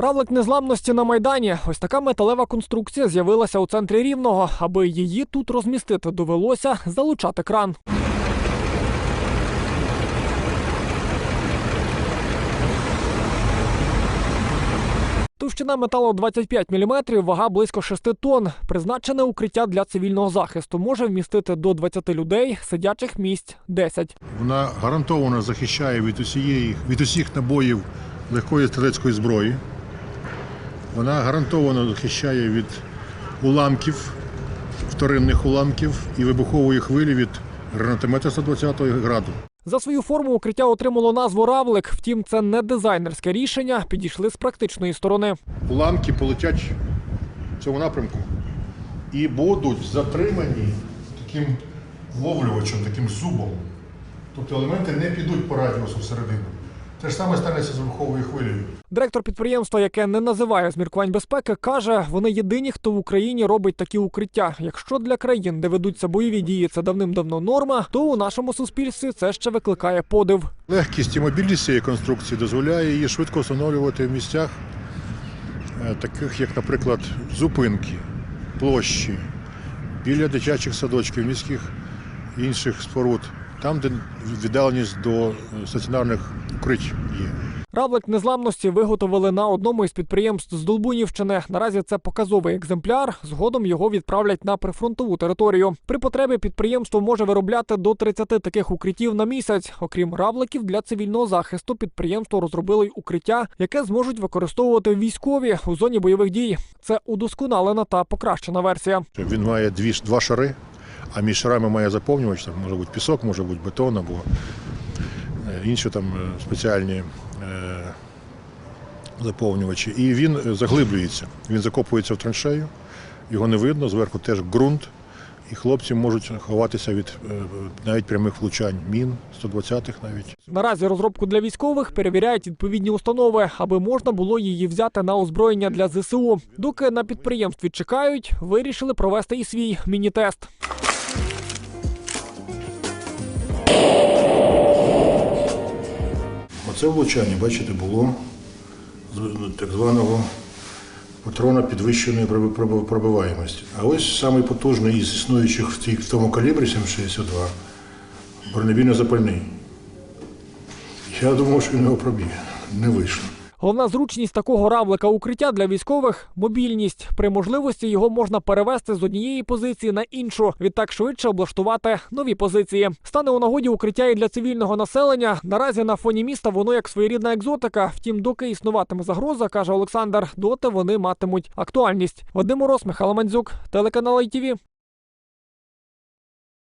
Равлик незламності на майдані. Ось така металева конструкція з'явилася у центрі рівного. Аби її тут розмістити, довелося залучати кран. Товщина металу 25 мм, вага близько 6 тонн. Призначене укриття для цивільного захисту може вмістити до 20 людей, сидячих місць 10. Вона гарантовано захищає від усієї від усіх набоїв легкої стрілецької зброї. Вона гарантовано захищає від уламків, вторинних уламків і вибухової хвилі від гранатомета 120-го граду. За свою форму укриття отримало назву Равлик. Втім, це не дизайнерське рішення. Підійшли з практичної сторони. Уламки полетять в цьому напрямку і будуть затримані таким вловлювачем, таким зубом. Тобто елементи не підуть по радіусу всередину. Те ж саме станеться з вибуховою хвилею. Директор підприємства, яке не називає зміркувань безпеки, каже, вони єдині, хто в Україні робить такі укриття. Якщо для країн, де ведуться бойові дії, це давним-давно норма, то у нашому суспільстві це ще викликає подив. Легкість і мобільність цієї конструкції дозволяє її швидко встановлювати в місцях, е, таких як, наприклад, зупинки, площі, біля дитячих садочків, міських інших споруд, там, де віддаленість до стаціонарних укрить є. Равлик незламності виготовили на одному із підприємств з Долбунівщини. Наразі це показовий екземпляр. Згодом його відправлять на прифронтову територію. При потребі підприємство може виробляти до 30 таких укриттів на місяць. Окрім равликів для цивільного захисту, підприємство розробило й укриття, яке зможуть використовувати військові у зоні бойових дій. Це удосконалена та покращена версія. Він має дві, два шари, а між шарами має заповнювач, там може бути пісок, може бути бетон або е, інші там е, спеціальні е, заповнювачі. І він заглиблюється. Він закопується в траншею, його не видно, зверху теж ґрунт. І хлопці можуть ховатися від навіть прямих влучань мін 120-х навіть. Наразі розробку для військових перевіряють відповідні установи, аби можна було її взяти на озброєння для ЗСУ. Доки на підприємстві чекають, вирішили провести і свій міні-тест. Оце влучання, бачите, було ну, так званого патрона підвищеної проби- проби- пробиваємості. А ось самий потужний із існуючих в тому калібрі 7,62 бронебійно запальний. Я думав, що він його проб'є. Не вийшло. Головна зручність такого равлика укриття для військових мобільність. При можливості його можна перевести з однієї позиції на іншу. Відтак швидше облаштувати нові позиції. Стане у нагоді укриття і для цивільного населення. Наразі на фоні міста воно як своєрідна екзотика. Втім, доки існуватиме загроза, каже Олександр, доти вони матимуть актуальність. Вадим Мороз, Михайло Мандзюк, телеканал ITV.